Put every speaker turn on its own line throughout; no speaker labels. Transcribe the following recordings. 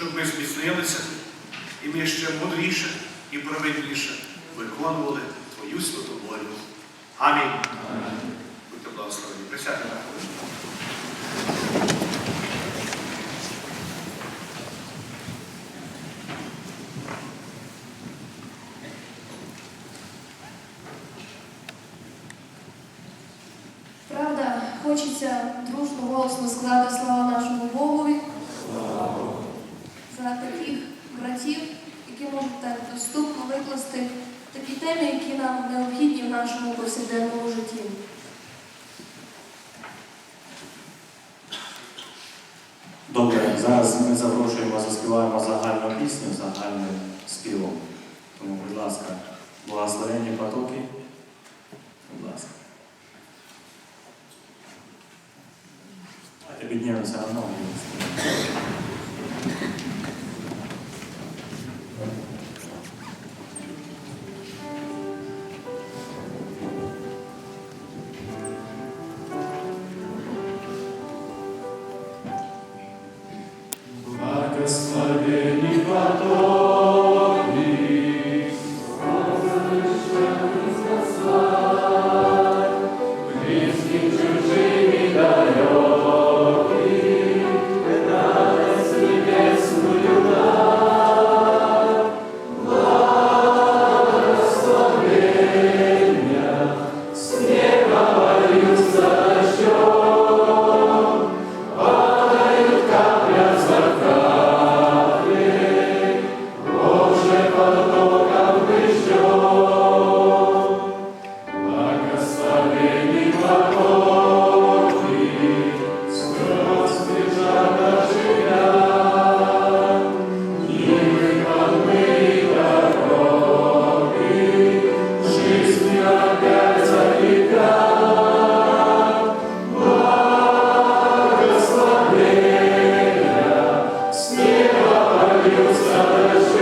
щоб ми зміцнилися, і ми ще мудріше і праведніше виконували Твою святу волю. Амінь. Будьте благословені. Присядьте на хвилину.
Правда, хочеться дружно голосно сказати слава нашому Богові за таких братів, які можуть так доступно викласти такі теми, які нам необхідні в нашому повсякденному житті.
Добре, зараз ми запрошуємо, заспіваємо загальну пісню загальним співом. Тому, будь ласка, благословенні потоки. Будь ласка. Давайте піднімемося на. Благословени Jerusalem.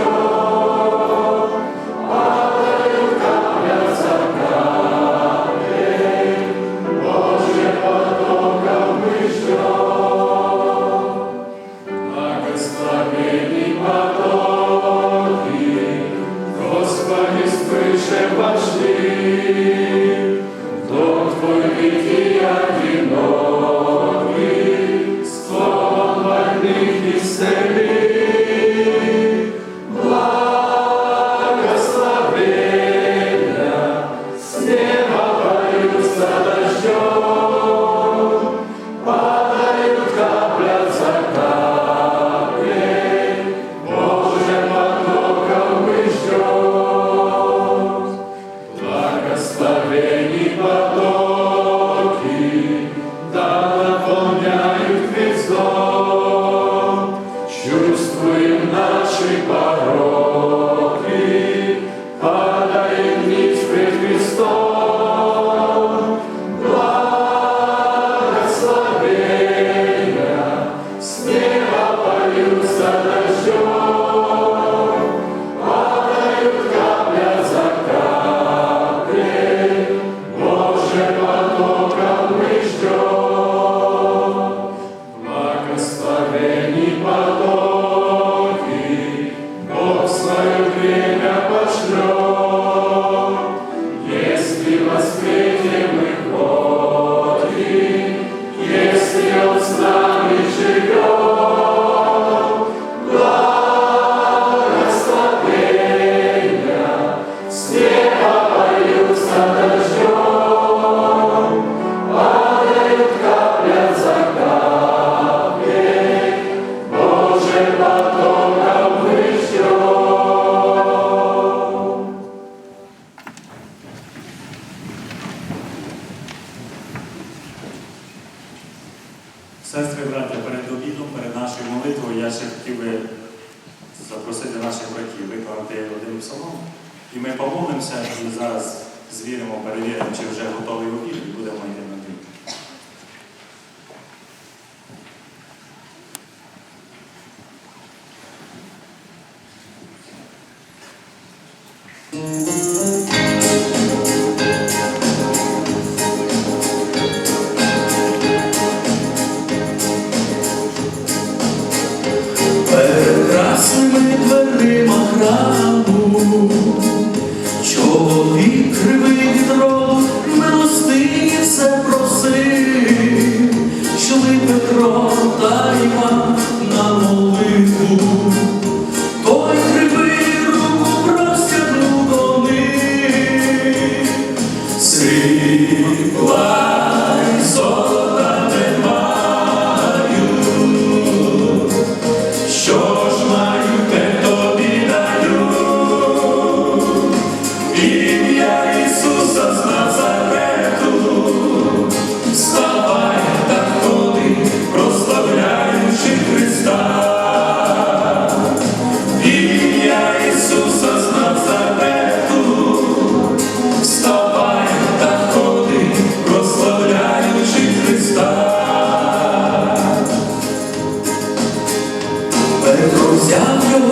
was filled. Сестри, браття, перед обідом, перед нашою молитвою я ще хотів би запросити наших братів виконати один псалом. І ми помолимося і зараз звіримо, перевіримо, чи вже готовий обід, і будемо йти 가슴 뛰어보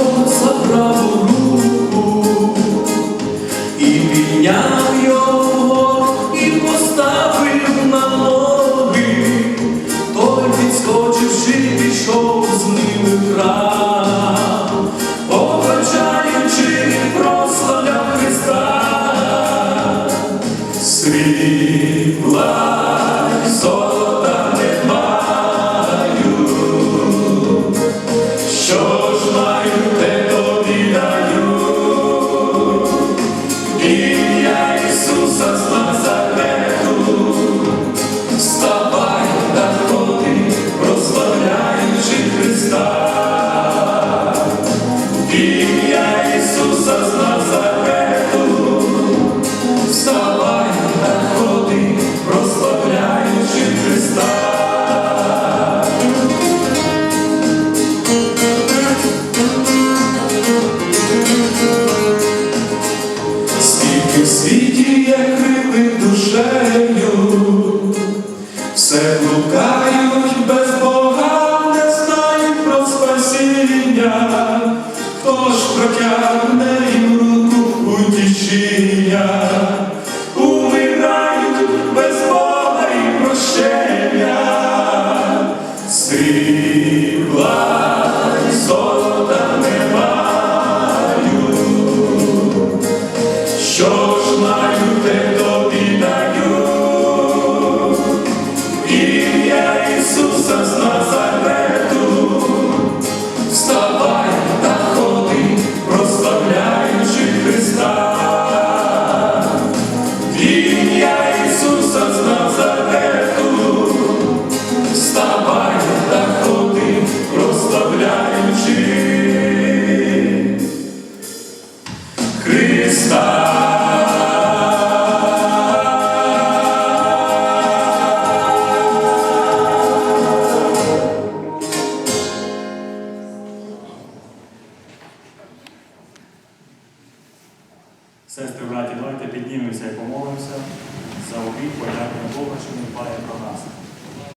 у світі є кривим душею, все блукаю.